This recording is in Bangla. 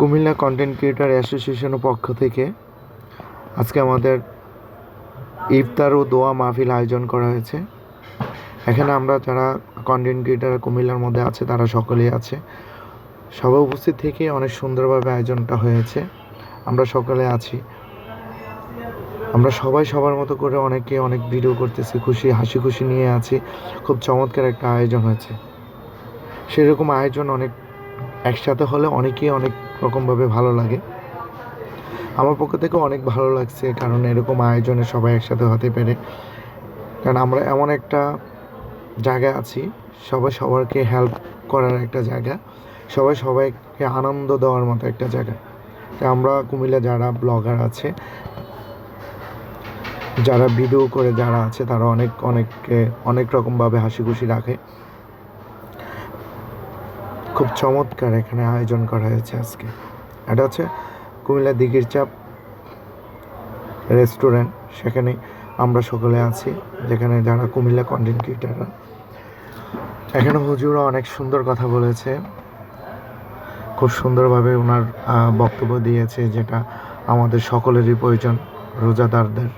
কুমিল্লা কন্টেন্ট ক্রিয়েটার অ্যাসোসিয়েশনের পক্ষ থেকে আজকে আমাদের ইফতার ও দোয়া মাহফিল আয়োজন করা হয়েছে। এখানে আমরা যারা কন্টেন্ট ক্রিয়েটার কুমিল্লার মধ্যে আছে, তারা সকলেই আছে। সবাই উপস্থিত থেকে অনেক সুন্দরভাবে আয়োজনটা হয়েছে। আমরা সকলে আছি। আমরা সবাই সবার মতো করে অনেকে অনেক ভিডিও করতেছি, খুশি, হাসি খুশি নিয়ে আছি। খুব চমৎকার একটা আয়োজন হয়েছে। সেরকম আয়োজন অনেক একসাথে হলে অনেকেই অনেক রকমভাবে ভালো লাগে। আমার পক্ষ থেকে অনেক ভালো লাগছে, কারণ এরকম আয়োজনে সবাই একসাথে হতে পেরে। কারণ আমরা এমন একটা জায়গায় আছি, সবাই সবাইকে হেল্প করার একটা জায়গা, সবাই সবাইকে আনন্দ দেওয়ার মতো একটা জায়গা। তাই আমরা কুমিল্লা যারা ব্লগার আছে, যারা ভিডিও করে যারা আছে, তারা অনেক অনেককে অনেক রকমভাবে হাসি খুশি রাখে। খুব চমৎকার এখানে আয়োজন করা হয়েছে আজকে। এটা হচ্ছে কুমিল্লা দিঘির চাপ রেস্টুরেন্ট, সেখানে আমরা সকলে আছি, যেখানে যারা কুমিল্লা কন্টেন্ট ক্রিয়েটাররা এখানে হুজুরা অনেক সুন্দর কথা বলেছে। খুব সুন্দরভাবে ওনার বক্তব্য দিয়েছে, যেটা আমাদের সকলেরই প্রয়োজন, রোজাদারদের।